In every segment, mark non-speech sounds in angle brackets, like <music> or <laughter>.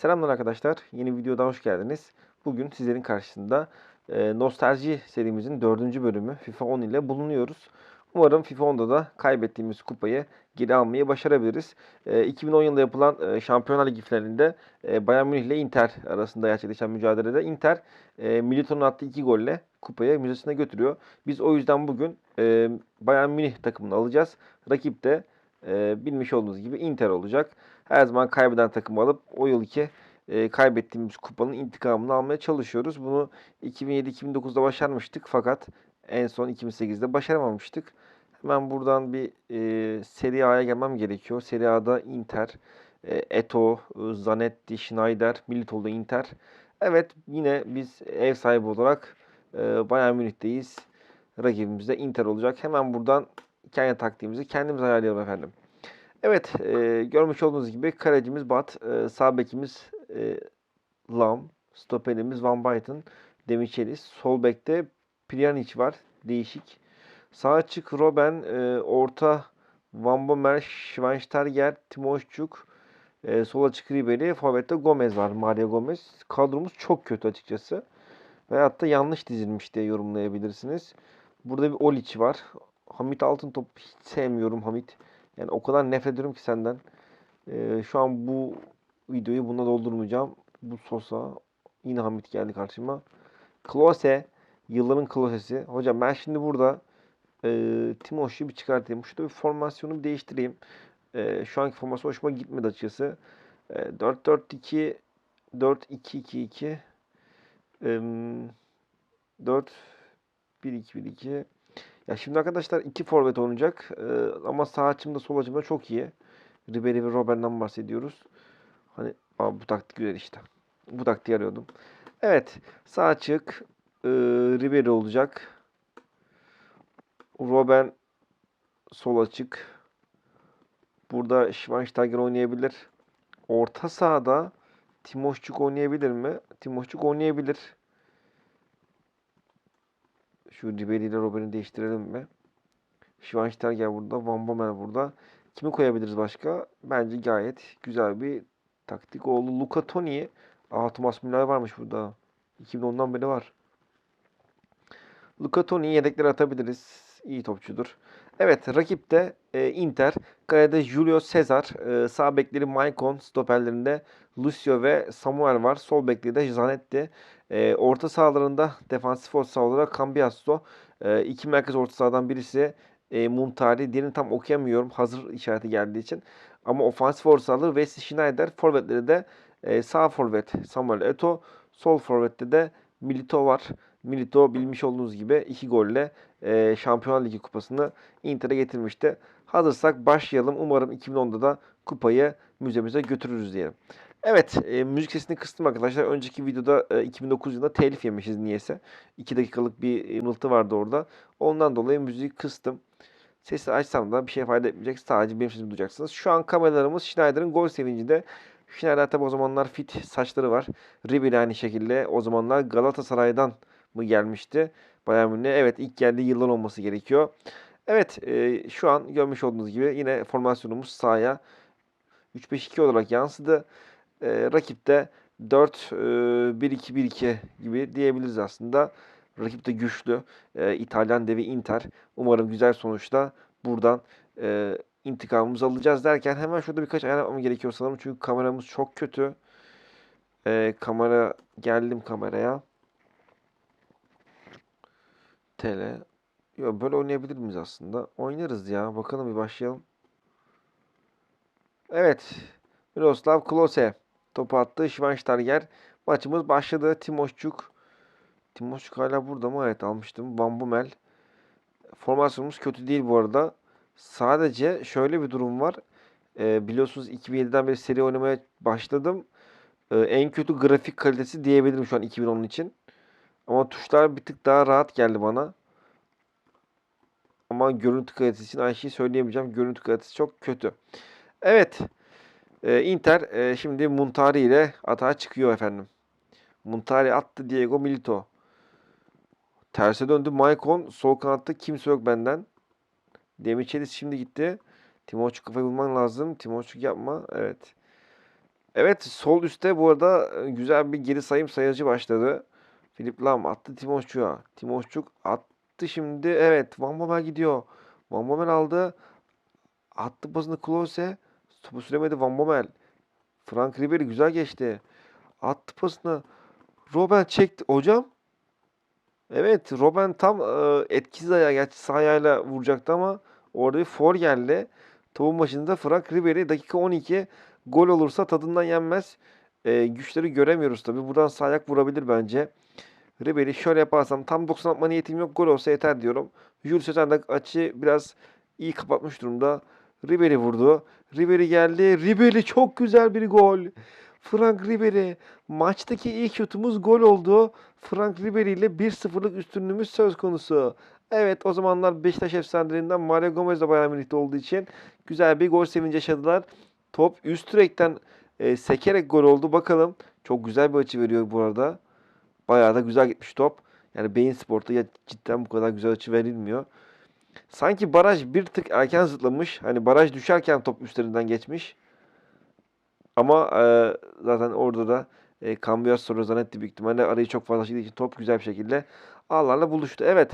Selamlar arkadaşlar. Yeni videoda hoş geldiniz. Bugün sizlerin karşısında e, Nostalji serimizin dördüncü bölümü FIFA 10 ile bulunuyoruz. Umarım FIFA 10'da da kaybettiğimiz kupayı geri almayı başarabiliriz. E, 2010 yılında yapılan e, Şampiyonlar Ligi finalinde e, Bayern Münih ile Inter arasında gerçekleşen mücadelede Inter e, Milito'nun attığı iki golle kupayı müzesine götürüyor. Biz o yüzden bugün e, Bayern Münih takımını alacağız. Rakip de e, bilmiş olduğunuz gibi Inter olacak. Her zaman kaybeden takımı alıp o yılki e, kaybettiğimiz kupanın intikamını almaya çalışıyoruz. Bunu 2007-2009'da başarmıştık fakat en son 2008'de başaramamıştık. Hemen buradan bir e, Serie A'ya gelmem gerekiyor. Serie A'da Inter, e, Eto, e, Zanetti, Schneider, Milito'da Inter. Evet yine biz ev sahibi olarak e, Bayern Münih'teyiz. Rakibimiz de Inter olacak. Hemen buradan kendi taktiğimizi kendimiz ayarlayalım efendim. Evet, e, görmüş olduğunuz gibi kalecimiz Bat, e, sağ bekimiz e, Lam, stoperimiz Van Bayten, Demichelis, sol bekte Pjanic var, değişik. Sağ açık Robben, e, orta Van Bommel, Schweinsteiger, Timoşçuk, e, sol açık Ribery, forvette Gomez var, Mario Gomez. Kadromuz çok kötü açıkçası. Veyahut da yanlış dizilmiş diye yorumlayabilirsiniz. Burada bir Olic var. Hamit Altıntop hiç sevmiyorum Hamit. Yani o kadar nefret ediyorum ki senden. Ee, şu an bu videoyu bununla doldurmayacağım. Bu Sosa. Yine Hamit geldi karşıma. Klose. Yılların Klose'si. Hocam ben şimdi burada e, Timoş'u bir çıkartayım. Şurada bir formasyonu bir değiştireyim. E, şu anki formasyon hoşuma gitmedi açıkçası. E, 4-4-2 4-2-2-2 e, 4-1-2-1-2 ya şimdi arkadaşlar iki forvet oynayacak. Ee, ama sağ açımda sol açımda çok iyi. Ribery ve Robben'den bahsediyoruz. Hani abi bu taktik güzel işte. Bu taktiği arıyordum. Evet. Sağ açık e, Ribery olacak. Robben sol açık. Burada Schweinsteiger oynayabilir. Orta sahada Timoşçuk oynayabilir mi? Timoşçuk oynayabilir. Şu Ribery ile Robben'i değiştirelim mi? Schweinsteiger burada. Van Bommel burada. Kimi koyabiliriz başka? Bence gayet güzel bir taktik oldu. Luca Toni. Aa Thomas Müller varmış burada. 2010'dan beri var. Luca Toni'yi yedeklere atabiliriz. İyi topçudur. Evet rakip de e, Inter. Kalede Julio Cesar. E, sağ bekleri Maicon. Stoperlerinde Lucio ve Samuel var. Sol bekleri de Zanetti. E, orta sahalarında defansif orta saha olarak Cambiasso. E, iki merkez orta sahadan birisi e, Muntari. Diğerini tam okuyamıyorum hazır işareti geldiği için. Ama ofansif orta sahaları Wesley Schneider. Forvetleri de e, sağ forvet Samuel Eto. Sol forvette de Milito var. Milito bilmiş olduğunuz gibi iki golle e, Şampiyonlar Ligi kupasını Inter'e getirmişti. Hazırsak başlayalım. Umarım 2010'da da kupayı müzemize götürürüz diyelim. Evet, e, müzik sesini kıstım arkadaşlar. Önceki videoda e, 2009 yılında telif yemişiz niyeyse. 2 dakikalık bir mırıltı vardı orada. Ondan dolayı müziği kıstım. Sesi açsam da bir şey fayda etmeyecek. Sadece benim sesimi duyacaksınız. Şu an kameralarımız Schneider'in gol sevincinde. Schneider tabi o zamanlar fit saçları var. Ribery aynı şekilde o zamanlar Galatasaray'dan mı gelmişti? Bayern Münih'e. Evet ilk geldiği yıllar olması gerekiyor. Evet e, şu an görmüş olduğunuz gibi yine formasyonumuz sahaya 3-5-2 olarak yansıdı. E, rakip de 4-1-2-1-2 gibi diyebiliriz aslında. Rakip de güçlü. E, İtalyan devi Inter. Umarım güzel sonuçta buradan e, intikamımızı alacağız derken hemen şurada birkaç ayar yapmam gerekiyor sanırım. Çünkü kameramız çok kötü. E, kamera geldim kameraya. TL. Yok böyle oynayabilir miyiz aslında? Oynarız ya. Bakalım bir başlayalım. Evet. Miroslav Klose topu attı. Schweinsteiger. Maçımız başladı. Timoşçuk. Timoşçuk hala burada mı? Evet almıştım. Van Bommel. Formasyonumuz kötü değil bu arada. Sadece şöyle bir durum var. Ee, biliyorsunuz 2007'den beri seri oynamaya başladım. Ee, en kötü grafik kalitesi diyebilirim şu an 2010 için. Ama tuşlar bir tık daha rahat geldi bana. Ama görüntü kalitesi için aynı şeyi söyleyemeyeceğim. Görüntü kalitesi çok kötü. Evet. E, Inter e, şimdi Muntari ile atağa çıkıyor efendim. Muntari attı Diego Milito. Terse döndü Maicon. Sol kanatta kimse yok benden. Demichelis şimdi gitti. Timoçuk kafayı bulman lazım. Timoçuk yapma. Evet. Evet sol üstte bu arada e, güzel bir geri sayım sayacı başladı. Filip Lam attı Timoşçuk'a. Timoşçuk attı şimdi. Evet Van Bommel gidiyor. Van Bommel aldı. Attı pasını Klose. Topu süremedi Van Bommel. Frank Ribery güzel geçti. Attı pasını. Robben çekti. Hocam. Evet Robben tam e, etkisiz ayağı. Gerçi sağ ayağıyla vuracaktı ama orada bir for geldi. Topun başında Frank Ribery dakika 12 gol olursa tadından yenmez. E, güçleri göremiyoruz tabii. Buradan sağ ayak vurabilir bence. Ribery şöyle yaparsam tam 90 atma niyetim yok. Gol olsa yeter diyorum. Jules de açı biraz iyi kapatmış durumda. Ribery vurdu. Ribery geldi. Ribery çok güzel bir gol. Frank Ribery. Maçtaki ilk şutumuz gol oldu. Frank Ribery ile 1-0'lık üstünlüğümüz söz konusu. Evet o zamanlar Beşiktaş efsanelerinden Mario Gomez de Bayern Münih'te olduğu için güzel bir gol sevinci yaşadılar. Top üst direkten e, sekerek gol oldu. Bakalım. Çok güzel bir açı veriyor bu arada. Bayağı da güzel gitmiş top. Yani Beyin Spor'ta ya cidden bu kadar güzel açı verilmiyor. Sanki baraj bir tık erken zıplamış. Hani baraj düşerken top üstlerinden geçmiş. Ama e, zaten orada da e, Cambiasso zannetti büyük ihtimalle arayı çok fazla açtığı için top güzel bir şekilde ağlarla buluştu. Evet.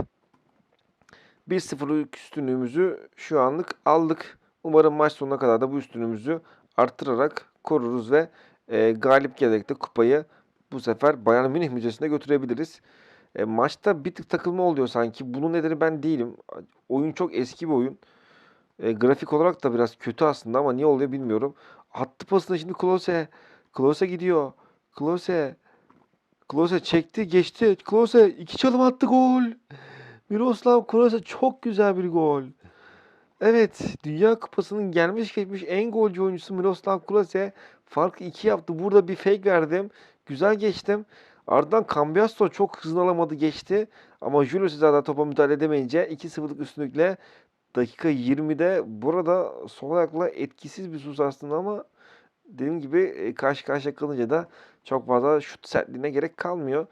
1-0'lık üstünlüğümüzü şu anlık aldık. Umarım maç sonuna kadar da bu üstünlüğümüzü arttırarak koruruz ve e, galip gelerek de kupayı bu sefer Bayern Münih müzesine götürebiliriz. E, maçta bir tık takılma oluyor sanki. Bunun nedeni ben değilim. Oyun çok eski bir oyun. E, grafik olarak da biraz kötü aslında ama niye oluyor bilmiyorum. Attı pasını şimdi Klose. Klose gidiyor. Klose. Klose çekti geçti. Klose iki çalım attı gol. Miroslav Klose çok güzel bir gol. Evet, Dünya Kupası'nın gelmiş geçmiş en golcü oyuncusu Miroslav Klose farkı 2 yaptı. Burada bir fake verdim. Güzel geçtim. Ardından Cambiasso çok hızlı alamadı geçti. Ama Julio Cesar'dan topa müdahale edemeyince 2-0'lık üstünlükle dakika 20'de burada sol ayakla etkisiz bir sus aslında ama dediğim gibi e, karşı karşıya kalınca da çok fazla şut sertliğine gerek kalmıyor.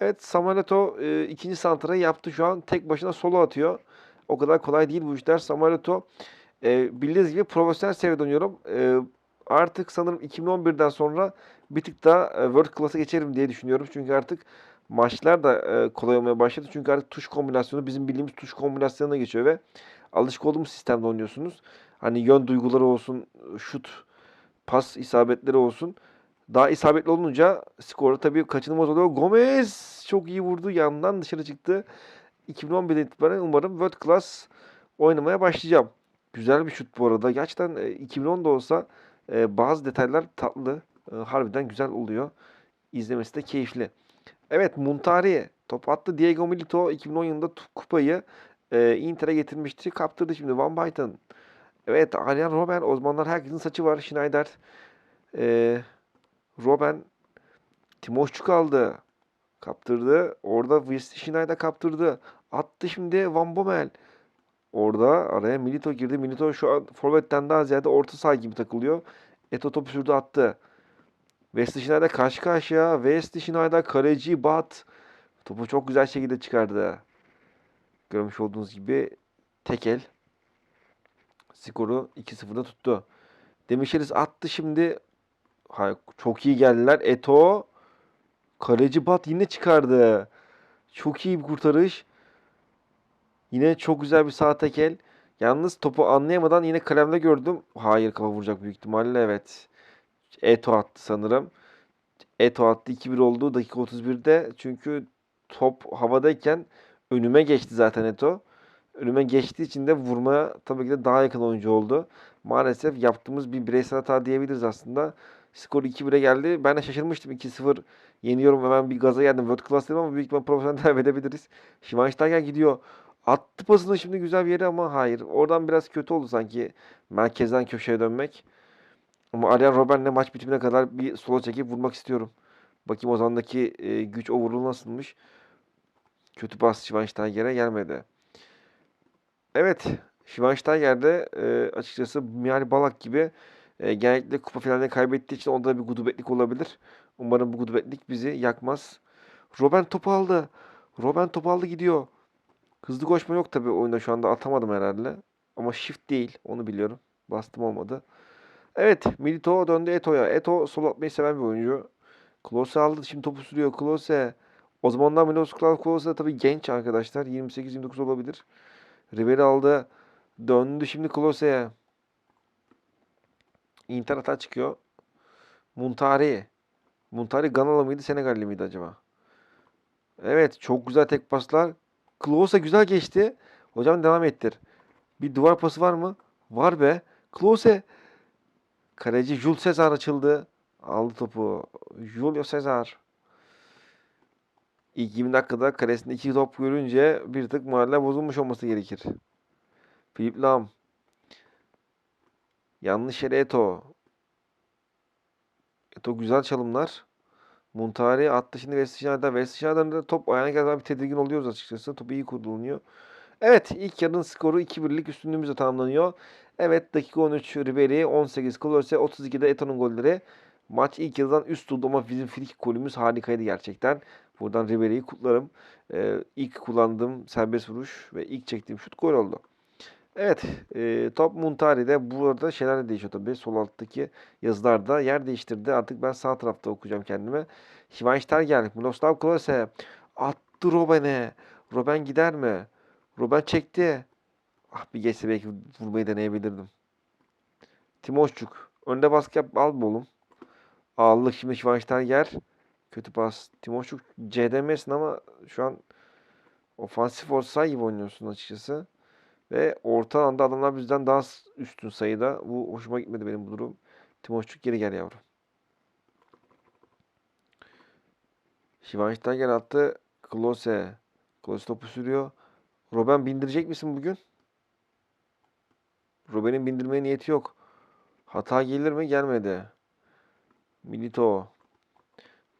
Evet Samuel Eto'o e, ikinci santrayı yaptı şu an. Tek başına solo atıyor. O kadar kolay değil bu işler. Samuel Eto'o e, bildiğiniz gibi profesyonel seviyede oynuyorum. E, artık sanırım 2011'den sonra bir tık daha e, World Class'a geçerim diye düşünüyorum. Çünkü artık maçlar da e, kolay olmaya başladı. Çünkü artık tuş kombinasyonu bizim bildiğimiz tuş kombinasyonuna geçiyor ve alışık olduğumuz sistemde oynuyorsunuz. Hani yön duyguları olsun, şut, pas isabetleri olsun. Daha isabetli olunca skoru tabii kaçınılmaz oluyor. Gomez çok iyi vurdu. Yandan dışarı çıktı. 2011'den itibaren umarım World Class oynamaya başlayacağım. Güzel bir şut bu arada. Gerçekten e, 2010'da olsa e, bazı detaylar tatlı. E, harbiden güzel oluyor. İzlemesi de keyifli. Evet Muntari top attı. Diego Milito 2010 yılında kupayı e, Inter'e getirmişti. Kaptırdı şimdi Van Basten. Evet Arjen Robben. O zamanlar herkesin saçı var. Schneider. E, Robben. Timoşçuk aldı. Kaptırdı. Orada Wesley Schneider kaptırdı. Attı şimdi Van Bommel. Orada araya Milito girdi. Milito şu an forvetten daha ziyade orta saha gibi takılıyor. Eto topu sürdü attı. Wesley Schneider karşı karşıya. Wesley Schneider kaleci Bat. Topu çok güzel şekilde çıkardı. Görmüş olduğunuz gibi tekel skoru 2-0'da tuttu. Demişeriz attı şimdi. Hayır, çok iyi geldiler. Eto kaleci Bat yine çıkardı. Çok iyi bir kurtarış. Yine çok güzel bir sağ tekel. Yalnız topu anlayamadan yine kalemde gördüm. Hayır kafa vuracak büyük ihtimalle evet. Eto attı sanırım. Eto attı 2-1 oldu dakika 31'de. Çünkü top havadayken önüme geçti zaten Eto. Önüme geçtiği için de vurmaya tabii ki de daha yakın oyuncu oldu. Maalesef yaptığımız bir bireysel hata diyebiliriz aslında. Skor 2-1'e geldi. Ben de şaşırmıştım 2-0 yeniyorum hemen bir gaza geldim. World Class dedim ama büyük ihtimal profesyonel <laughs> devam edebiliriz. Schweinsteiger gidiyor. Attı pasını şimdi güzel bir yere ama hayır. Oradan biraz kötü oldu sanki merkezden köşeye dönmek. Ama Arjen Robben'le maç bitimine kadar bir sola çekip vurmak istiyorum. Bakayım o zamandaki e, güç overall'u nasılmış. Kötü pas Schweinsteiger'e gelmedi. Evet. Schweinsteiger'de e, açıkçası Mihail Balak gibi e, genellikle kupa finalinde kaybettiği için onda bir gudubetlik olabilir. Umarım bu gudubetlik bizi yakmaz. Robben topu aldı. Robben topu aldı gidiyor. Hızlı koşma yok tabii oyunda şu anda atamadım herhalde. Ama shift değil onu biliyorum. Bastım olmadı. Evet, Milito döndü Eto'ya. Eto sol atmayı seven bir oyuncu. Klose aldı. Şimdi topu sürüyor. Klose. O zamanlar Miloslav Klose tabii genç arkadaşlar. 28-29 olabilir. Ribery aldı. Döndü şimdi Klose'ye. Inter hata çıkıyor. Muntari. Muntari Ganalı mıydı, Senegalli miydi acaba? Evet, çok güzel tek paslar. Klose güzel geçti. Hocam devam ettir. Bir duvar pası var mı? Var be. Klose. Kaleci Jules Cesar açıldı. Aldı topu. Julio Cesar. İlk 20 dakikada kalesinde iki top görünce bir tık moraller bozulmuş olması gerekir. Philip Lam. Yanlış yere Eto. Eto güzel çalımlar. Muntari attı şimdi Vestişana'da. Vestişana'da da top ayağına geldiğinde bir tedirgin oluyoruz açıkçası. Top iyi kurulunuyor. Evet ilk yarının skoru 2-1'lik üstünlüğümüzle tamamlanıyor. Evet dakika 13 Ribery, 18 Klose, 32'de Eto'nun golleri. Maç ilk yarıdan üst tuttu ama bizim frikik golümüz harikaydı gerçekten. Buradan Ribery'i kutlarım. Ee, ilk kullandığım serbest vuruş ve ilk çektiğim şut gol oldu. Evet, e, top Muntari'de burada şeyler de değişiyor tabii. Sol alttaki yazılar da yer değiştirdi. Artık ben sağ tarafta okuyacağım kendime. Schweinsteiger, Miroslav Klose attı Robben'e. Robben gider mi? Robben çekti. Ah bir geçse belki vurmayı deneyebilirdim. Timoşçuk. Önde baskı yap al oğlum. Aldık şimdi Schweinsteiger. Kötü pas. Timoşçuk CDM'sin ama şu an ofansif olsa gibi oynuyorsun açıkçası. Ve orta alanda adamlar bizden daha üstün sayıda. Bu hoşuma gitmedi benim bu durum. Timoşçuk geri gel yavrum. Schweinsteiger attı. Klose. Klose topu sürüyor. Robben bindirecek misin bugün? Robben'in bindirmeye niyeti yok. Hata gelir mi? Gelmedi. Milito.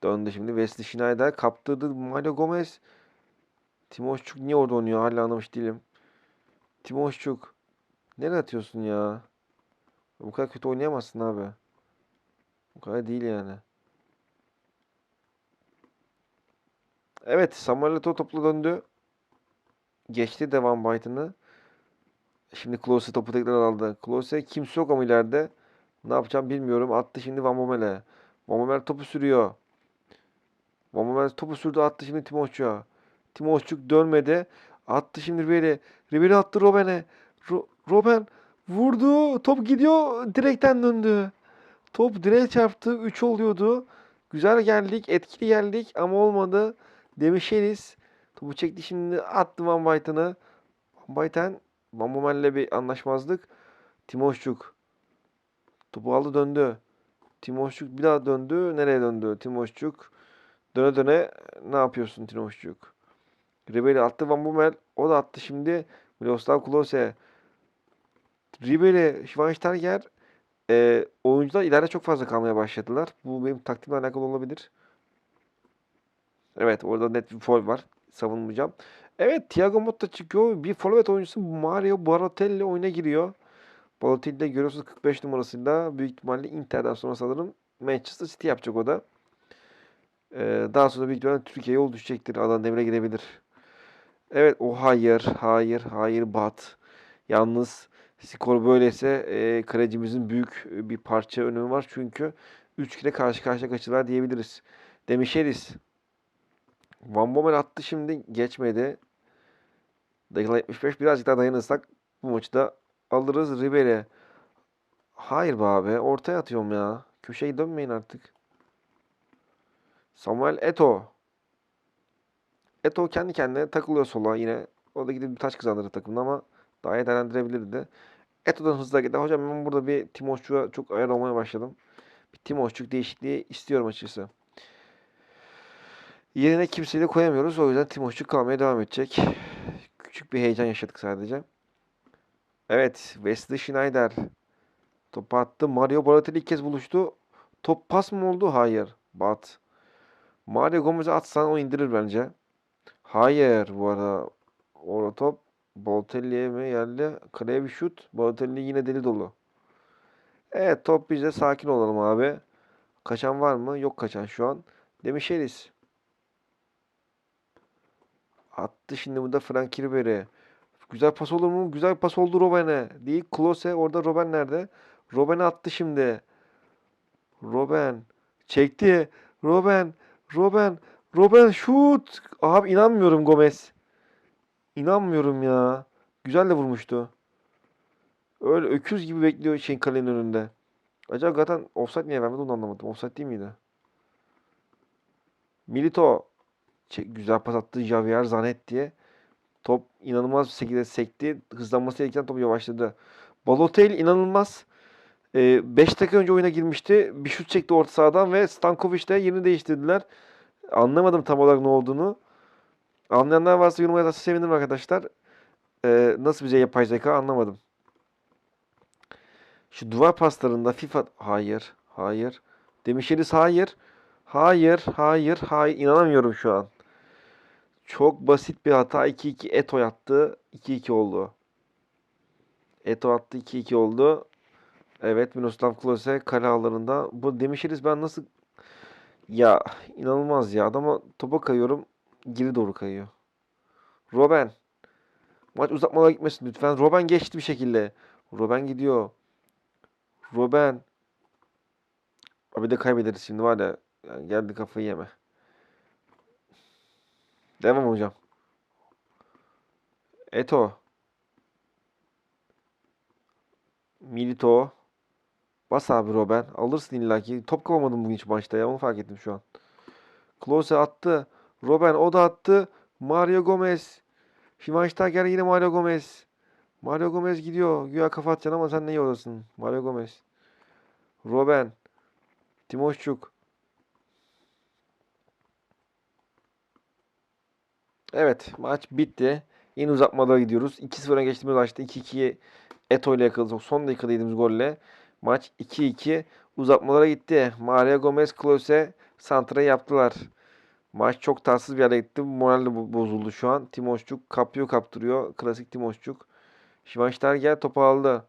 Döndü şimdi. Wesley Schneider kaptırdı. Mario Gomez. Timoşçuk niye orada oynuyor? Hala anlamış değilim. Timoşçuk. Nereye atıyorsun ya? Bu kadar kötü oynayamazsın abi. Bu kadar değil yani. Evet, Samuel Eto'o topla döndü. Geçti devam Brighton'ı. Şimdi Klose topu tekrar aldı. Klose kimse yok ama ileride. Ne yapacağım bilmiyorum. Attı şimdi Van Bommel'e. Van Bommel topu sürüyor. Van Bommel topu sürdü attı şimdi Timoşçuk'a. Timoşçuk dönmedi. Attı şimdi Ribery. Ribery attı Robben'e. Ro Robben vurdu. Top gidiyor. Direkten döndü. Top direğe çarptı. 3 oluyordu. Güzel geldik. Etkili geldik ama olmadı. Demişeriz. Topu çekti şimdi attı Van Bayten'ı. Van Bayten Van Bommel'le bir anlaşmazlık. Timoşçuk. Topu aldı döndü. Timoşçuk bir daha döndü. Nereye döndü? Timoşçuk. Döne döne ne yapıyorsun Timoşçuk? Ribery attı Van Bommel. O da attı şimdi. Miroslav Klose. Ribery, Schweinsteiger e, oyuncular ileride çok fazla kalmaya başladılar. Bu benim taktikle alakalı olabilir. Evet orada net bir foul var. Savunmayacağım. Evet Thiago Motta çıkıyor. Bir forvet oyuncusu Mario Balotelli oyuna giriyor. Balotelli de görüyorsunuz 45 numarasıyla büyük ihtimalle Inter'den sonra sanırım Manchester City yapacak o da. Ee, daha sonra büyük ihtimalle Türkiye'ye yol düşecektir. Alan devre girebilir. Evet o hayır, hayır, hayır bat. Yalnız skor böyleyse e, kalecimizin büyük bir parça önemi var. Çünkü 3 kere karşı karşıya kaçırdılar diyebiliriz. Demişeriz. Van Bommel attı şimdi geçmedi. Dakika 75 birazcık daha dayanırsak bu maçı da alırız Ribery. Hayır be abi ortaya atıyorum ya. Köşeyi dönmeyin artık. Samuel Eto. Eto kendi kendine takılıyor sola yine. O da gidip bir taç kazandırır takımda ama daha iyi değerlendirebilirdi. Eto'dan hızlı gider. Hocam ben burada bir Timoşçuk'a çok ayar olmaya başladım. Bir Timoşçuk değişikliği istiyorum açıkçası. Yerine kimseyi de koyamıyoruz. O yüzden Timoşçuk kalmaya devam edecek. Küçük bir heyecan yaşadık sadece. Evet. Wesley Schneider. Topu attı. Mario Balotelli ilk kez buluştu. Top pas mı oldu? Hayır. Bat. Mario Gomez'e atsan o indirir bence. Hayır bu arada. Orada top Balotelli'ye mi geldi? Kaleye bir şut. Balotelli yine deli dolu. Evet top bizde. Sakin olalım abi. Kaçan var mı? Yok kaçan şu an. Demişeriz. Attı şimdi burada Frank Ribery. Güzel pas olur mu? Güzel pas oldu Robben'e. Değil Klose. Orada Robben nerede? Robben attı şimdi. Robben çekti. Robben, Robben, Robben şut. Abi inanmıyorum Gomez. İnanmıyorum ya. Güzel de vurmuştu. Öyle öküz gibi bekliyor şeyin kalenin önünde. Acaba zaten offside niye vermedi onu anlamadım. Offside değil miydi? Milito çek, güzel pas attı Javier Zanetti. Top inanılmaz bir şekilde sekti. Hızlanması gereken top yavaşladı. Balotelli inanılmaz. 5 dakika önce oyuna girmişti. Bir şut çekti orta sahadan ve Stankovic de yerini değiştirdiler. Anlamadım tam olarak ne olduğunu. Anlayanlar varsa yoruma yazarsa sevinirim arkadaşlar. Ee, nasıl bir şey yapay zeka anlamadım. Şu duvar paslarında FIFA... Hayır. Hayır. Demişeriz hayır. Hayır. Hayır. Hayır. İnanamıyorum şu an. Çok basit bir hata. 2-2 Eto yattı. 2-2 oldu. Eto attı. 2-2 oldu. Evet. Miroslav Klose kale ağlarında. Bu demişeriz ben nasıl... Ya inanılmaz ya. Adama topa kayıyorum. Geri doğru kayıyor. Robben. Maç uzatmalara gitmesin lütfen. Robben geçti bir şekilde. Robben gidiyor. Robben. Abi de kaybederiz şimdi var ya. Yani geldi kafayı yeme. Devam hocam. Eto. Milito. Bas abi Robben. Alırsın illaki. Top kapamadım bugün hiç maçta ya. Onu fark ettim şu an. Klose attı. Robben o da attı. Mario Gomez. Schweinsteiger yine Mario Gomez. Mario Gomez gidiyor. Güya kafa atacaksın ama sen ne iyi olasın. Mario Gomez. Robben. Timoşçuk. Evet maç bitti. Yeni uzatmalara gidiyoruz. 2-0 öne geçtiğimiz maçta 2-2'ye Eto ile yakaladık. Son dakikada yediğimiz golle. Maç 2-2 uzatmalara gitti. Mario Gomez, Klose santra yaptılar. Maç çok tatsız bir yere gitti. Moral bozuldu şu an. Timoşçuk kapıyor kaptırıyor. Klasik Timoşçuk. Schweinsteiger topu aldı.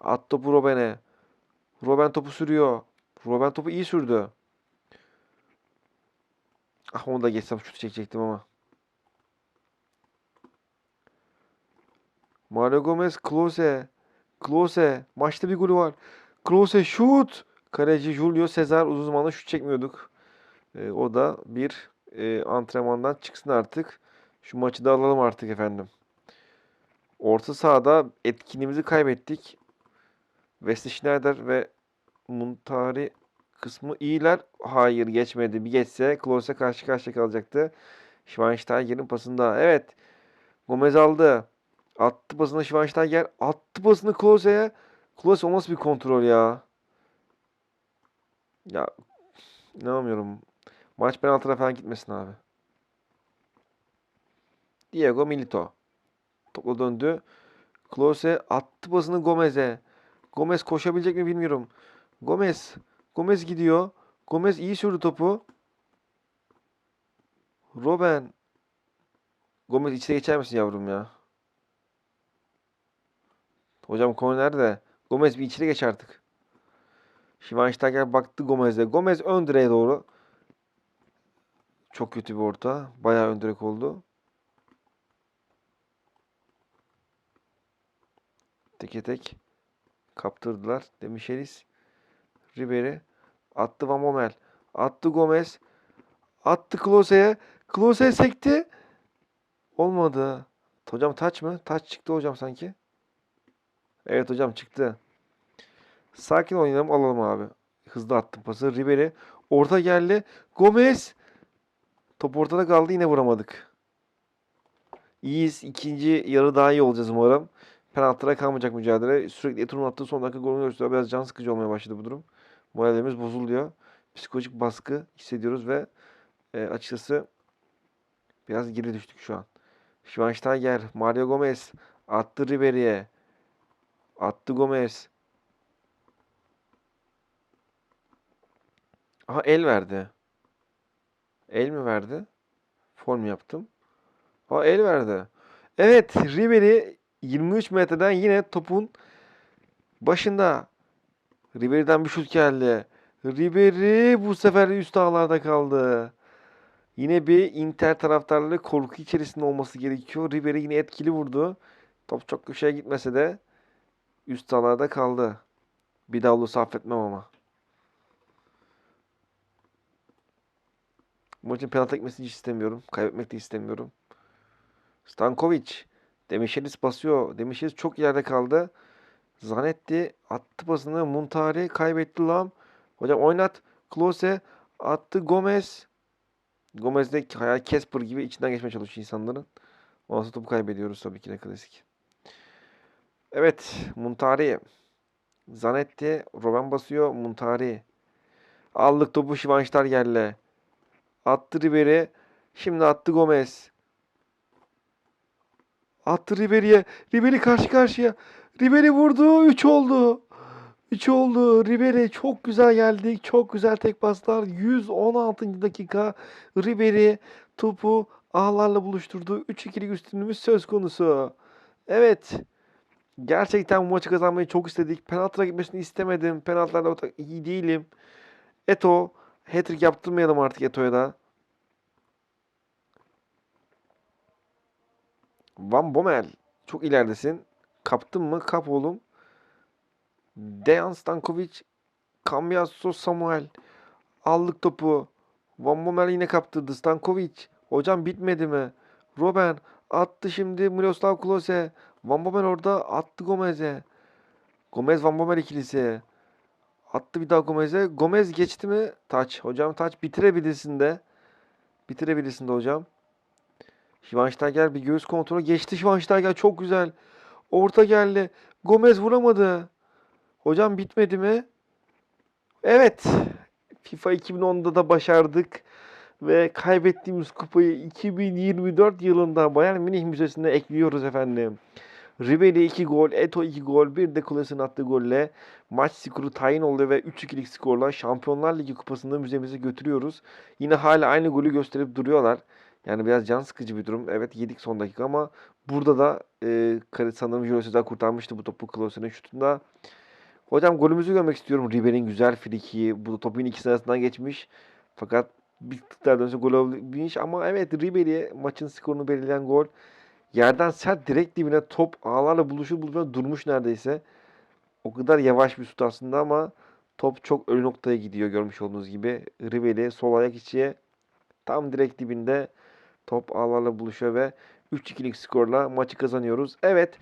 At topu Robben'e. Robben topu sürüyor. Robben topu iyi sürdü. Ah onu da geçsem şutu çekecektim ama. Mario Gomez, Klose. Klose. Maçta bir golü var. Klose şut. Kaleci Julio Cesar uzun zamandır şut çekmiyorduk. Ee, o da bir e, antrenmandan çıksın artık. Şu maçı da alalım artık efendim. Orta sahada etkinliğimizi kaybettik. Wesley Schneider ve Muntari kısmı iyiler. Hayır geçmedi. Bir geçse Klose karşı karşıya kalacaktı. Schweinsteiger'in pasında. Evet. Gomez aldı. Attı pasını Schweinsteiger. Attı pasını Klose'ye. Klose o nasıl bir kontrol ya? Ya inanamıyorum. Maç penaltıra falan gitmesin abi. Diego Milito. Topla döndü. Klose attı pasını Gomez'e. Gomez koşabilecek mi bilmiyorum. Gomez. Gomez gidiyor. Gomez iyi sürdü topu. Robben. Gomez içine geçer misin yavrum ya? Hocam konu nerede? Gomez bir içine geç artık. Schweinsteiger baktı Gomez'e. Gomez ön direğe doğru. Çok kötü bir orta. Bayağı ön direk oldu. Teke tek kaptırdılar. Demişeriz. Ribery attı Van Bommel. Attı Gomez. Attı Klose'ye. Klose sekti. Olmadı. Hocam taç mı? Taç çıktı hocam sanki. Evet hocam çıktı. Sakin oynayalım alalım abi. Hızlı attım pası. Ribery. Orta geldi. Gomez. Top ortada kaldı yine vuramadık. İyiyiz. İkinci yarı daha iyi olacağız umarım. Penaltılara kalmayacak mücadele. Sürekli Etur'un attığı son dakika golünü gösteriyor. Biraz can sıkıcı olmaya başladı bu durum. Morallerimiz bozuluyor. Psikolojik baskı hissediyoruz ve e, açıkçası biraz geri düştük şu an. Schweinsteiger, Mario Gomez attı Ribery'e. Attı Gomez. Aha el verdi. El mi verdi? Form yaptım. Ha el verdi. Evet Ribery 23 metreden yine topun başında. Ribery'den bir şut geldi. Ribery bu sefer üst ağlarda kaldı. Yine bir Inter taraftarları korku içerisinde olması gerekiyor. Ribery yine etkili vurdu. Top çok köşeye gitmese de üst ağlarda kaldı. Bir daha olursa affetmem ama. Maçın penaltı ekmesini hiç istemiyorum. Kaybetmek de istemiyorum. Stankovic. Demişelis basıyor. Demişelis çok ileride kaldı. Zanetti attı pasını. Muntari kaybetti Lam. Hocam oynat. Klose attı Gomez. Gomez de hayal Casper gibi içinden geçmeye çalışıyor insanların. Ondan sonra topu kaybediyoruz tabii ki de klasik. Evet. Muntari. Zanetti. Robben basıyor. Muntari. Aldık topu Şivanştarger'le. Attı Ribery. Şimdi attı Gomez. Attı Ribery'e. Ribery karşı karşıya. Ribery vurdu. 3 oldu. 3 oldu. Ribery çok güzel geldik. Çok güzel tek paslar. 116. dakika. Ribery topu ağlarla buluşturdu. 3-2'lik üstünlüğümüz söz konusu. Evet. Gerçekten bu maçı kazanmayı çok istedik. Penaltılara gitmesini istemedim. Penaltılarda iyi değilim. Eto. Hat-trick yaptırmayalım artık Eto'ya da. Van Bommel. Çok ileridesin. Kaptın mı? Kap oğlum. Dejan Stankovic. Cambiaso Samuel. Aldık topu. Van Bommel yine kaptırdı. Stankovic. Hocam bitmedi mi? Robben attı şimdi Miroslav Klose. Van Bommel orada attı Gomez'e. Gomez Van Bommel ikilisi. Attı bir daha Gomez'e. Gomez geçti mi? Taç. Hocam taç bitirebilirsin de. Bitirebilirsin de hocam. Schweinsteiger bir göğüs kontrolü geçti. Schweinsteiger çok güzel. Orta geldi. Gomez vuramadı. Hocam bitmedi mi? Evet. FIFA 2010'da da başardık. Ve kaybettiğimiz kupayı 2024 yılında Bayern Münih Müzesi'ne ekliyoruz efendim. Ribery 2 gol, Eto 2 gol, bir de Kules'in attığı golle maç skoru tayin oldu ve 3-2'lik skorla Şampiyonlar Ligi kupasını müzemize götürüyoruz. Yine hala aynı golü gösterip duruyorlar. Yani biraz can sıkıcı bir durum. Evet yedik son dakika ama burada da e, sanırım Julio Cesar kurtarmıştı bu topu Klose'nin şutunda. Hocam golümüzü görmek istiyorum. Ribery'nin güzel friki. Bu topun ikisi arasından geçmiş. Fakat bir tık daha dönse gol olabilmiş. Ama evet Ribery maçın skorunu belirleyen gol. Yerden sert direkt dibine top ağlarla buluşur buluşmaz durmuş neredeyse. O kadar yavaş bir şut aslında ama top çok ölü noktaya gidiyor görmüş olduğunuz gibi. Ribery sol ayak içiye tam direkt dibinde top ağlarla buluşuyor ve 3-2'lik skorla maçı kazanıyoruz. Evet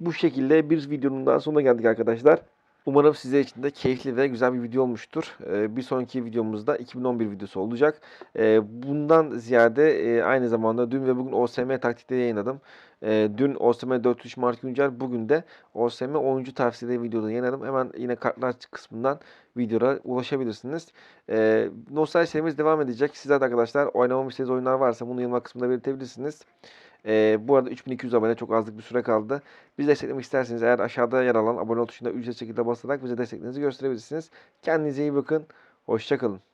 bu şekilde bir videonun daha sonuna geldik arkadaşlar. Umarım sizler için de keyifli ve güzel bir video olmuştur. Ee, bir sonraki videomuzda 2011 videosu olacak. Ee, bundan ziyade e, aynı zamanda dün ve bugün OSM taktikleri yayınladım. Ee, dün OSM 403 Mart Güncel, bugün de OSM oyuncu tavsiyeleri videoda yayınladım. Hemen yine kartlar kısmından videoya ulaşabilirsiniz. Nostalji serimiz devam edecek. Sizler de arkadaşlar oynamamı istediğiniz oyunlar varsa bunu yorumlar kısmında belirtebilirsiniz. Ee, bu arada 3200 abone çok azlık bir süre kaldı. Bizi desteklemek isterseniz eğer aşağıda yer alan abone ol tuşuna ücretsiz şekilde basarak bize desteklerinizi gösterebilirsiniz. Kendinize iyi bakın. Hoşçakalın.